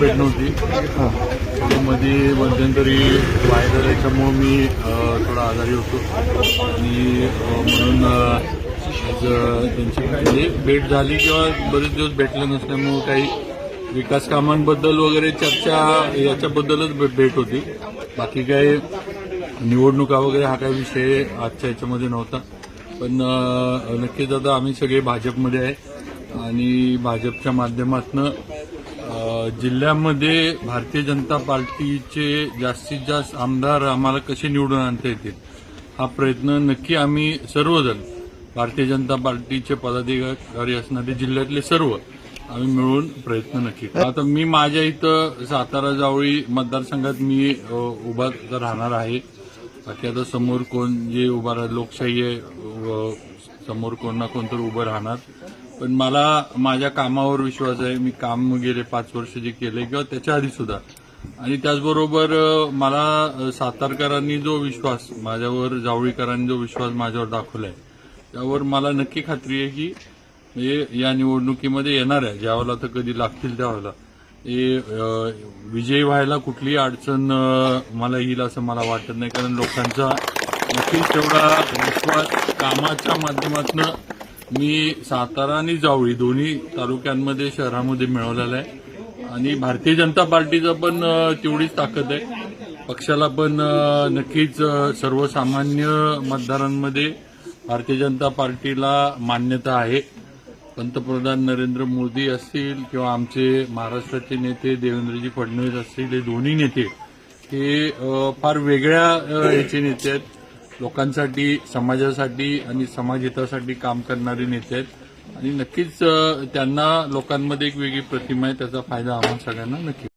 भेट नव्हती. मध्ये मध्यंतरी बाहेर झाल्याच्यामुळं मी थोडा आजारी होतो. आणि म्हणून त्यांची म्हणजे भेट झाली किंवा बरेच दिवस भेटले नसल्यामुळं काही विकास कामांबद्दल वगैरे चर्चा याच्याबद्दलच भेट होती. बाकी काही निवडणुका वगैरे हा काही विषय आजच्या याच्यामध्ये नव्हता. पण नक्कीच आता आम्ही सगळे भाजपमध्ये आहे. आणि भाजपच्या माध्यमातून जिल्ह्यामध्ये भारतीय जनता पार्टीचे जास्तीत जास्त आमदार आम्हाला कसे निवडून आणता येतील? हा प्रयत्न नक्की आम्ही सर्वजण भारतीय जनता पार्टीचे पदाधिकारी असणारे जिल्ह्यातले सर्व आम्ही मिळून प्रयत्न नक्की आता मी माझ्या इथं सातारा जावळी मतदारसंघात मी उभा राहणार आहे. बाकी आता समोर कोण जे उभा राह लोकशाही आहे समोर कोण ना कोण तर उभं राहणार. पण मला माझ्या कामावर विश्वास आहे. मी काम गेले पाच वर्ष जे केले किंवा त्याच्या आधी सुद्धा. आणि त्याचबरोबर मला सातारकरांनी जो विश्वास माझ्यावर जावळीकरांनी जो विश्वास माझ्यावर दाखवला आहे त्यावर मला नक्की खात्री आहे की हे या निवडणुकीमध्ये येणार आहे. ज्यावेळेला तर कधी लागतील त्यावेळेला. हे विजयी व्हायला कुठलीही अडचण मला येईल असं मला वाटत नाही. कारण लोकांचा नक्कीच तेवढा विश्वास कामाच्या माध्यमातून मी सातारा आणि जावळी दोन्ही तालुक्यांमध्ये शहरामध्ये मिळवलेला आहे. आणि भारतीय जनता पार्टीचं पण तेवढीच ताकद आहे. पक्षाला पण नक्कीच सर्वसामान्य मतदारांमध्ये भारतीय जनता पार्टीला मान्यता आहे. पंतप्रधान नरेंद्र मोदी असतील किंवा आमचे महाराष्ट्राचे नेते देवेंद्रजी फडणवीस असतील हे दोन्ही नेते हे फार वेगळ्या याचे नेते आहेत. लोकांसाठी समाजासाठी आणि समाजहितासाठी काम करणारे नेते आहेत. आणि नक्कीच त्यांना लोकांमध्ये एक वेगळी प्रतिमा आहे त्याचा फायदा आम्हाला सगळ्यांना नक्की